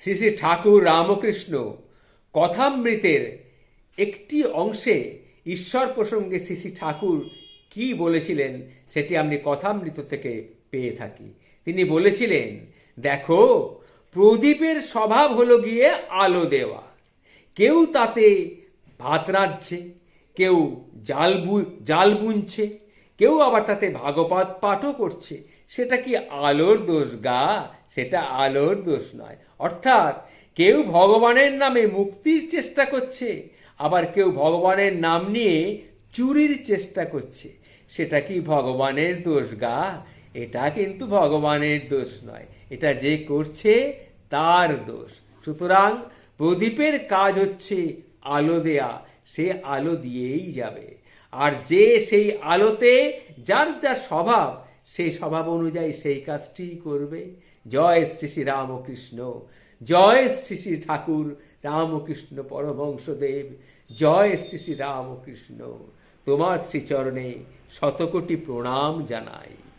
শ্রী শ্রী ঠাকুর রামকৃষ্ণ কথামৃতের একটি অংশে ঈশ্বর প্রসঙ্গে শ্রী শ্রী ঠাকুর কি বলেছিলেন সেটি আমি কথামৃত থেকে পেয়ে থাকি। তিনি বলেছিলেন, দেখো, প্রদীপের স্বভাব হলো গিয়ে আলো দেওয়া। কেউ তাতে ভাত রাঁধছে, কেউ জাল বু- জাল বুনছে কেউ আবার তাতে ভাগবত পাঠও করছে। সেটা কি আলোর দোষ গা? সেটা আলোর দোষ নয়। অর্থাৎ কেউ ভগবানের নামে মুক্তির চেষ্টা করছে, আবার কেউ ভগবানের নাম নিয়ে চুরির চেষ্টা করছে। সেটা কি ভগবানের দোষ গা? এটা কিন্তু ভগবানের দোষ নয়। এটা যে করছে তার দোষ। সুতরাং প্রদীপের কাজ হচ্ছে আলো দেয়া। সে আলো দিয়েই যাবে। আর যে সেই আলোতে, যার যা স্বভাব, সেই স্বভাব অনুযায়ী সেই কাজটি করবে। জয় শ্রী শ্রী রামকৃষ্ণ, জয় শ্রী শ্রী ঠাকুর রামকৃষ্ণ পরমহংসদেব, জয় শ্রী শ্রী রামকৃষ্ণ। তোমার শ্রীচরণে শতকোটি প্রণাম জানাই।